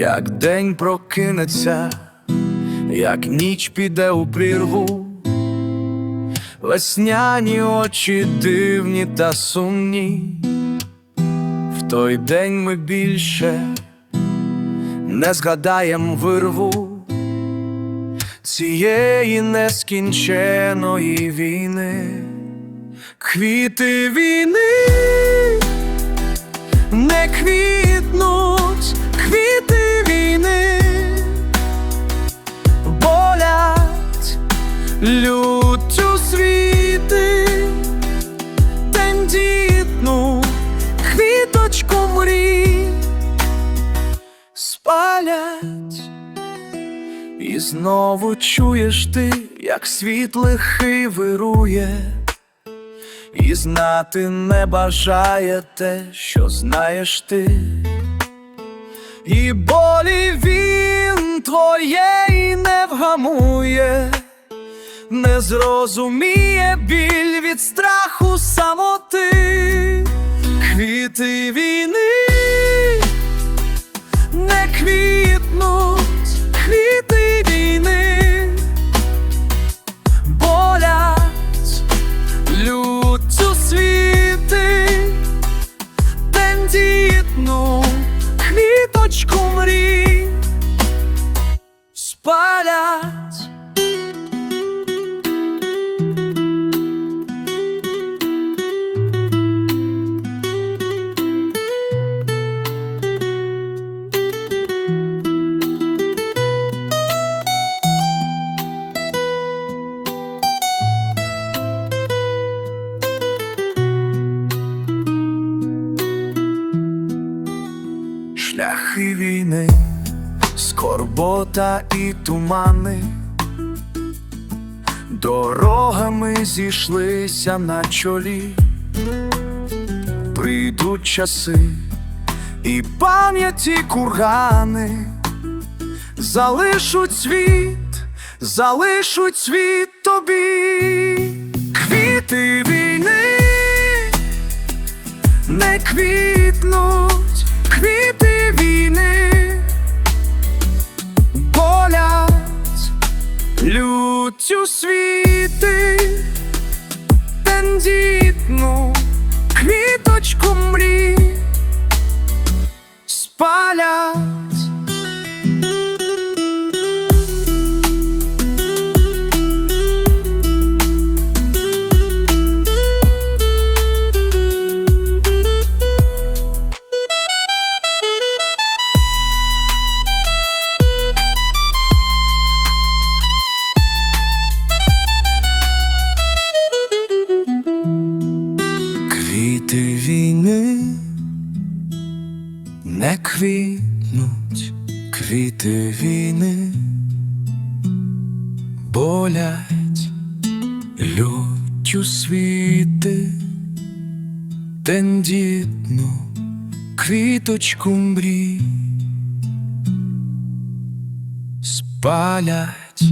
як день прокинеться, як ніч піде у прірву, весняні очі дивні та сумні, в той день ми більше не згадаєм вирву цієї нескінченої війни, квіти війни не квітнуть, люттю світи, тендітну квіточку мрій. Спалять. І знову чуєш ти, як світ лихий вирує, і знати не бажає те, що знаєш ти, і болі він твоєї не вгамує, не зрозуміє біль від страху самоти, квіти війни не квітнуть, квіти війни болять. Люттю світи, тендітну квіточку мрій. Спалять. Шляхи війни, скорбота і тумани, дорогами зійшлися на чолі, прийдуть часи і пам'яті кургани, залишуть світ, залишуть світ тобі, квіти війни не квітнуть, квіти війни болять люттю світи, тендітну квіточку мрій спалять. Квіти війни не квітнуть, квіти війни болять люттю світи, тендітну квіточку мрій спалять.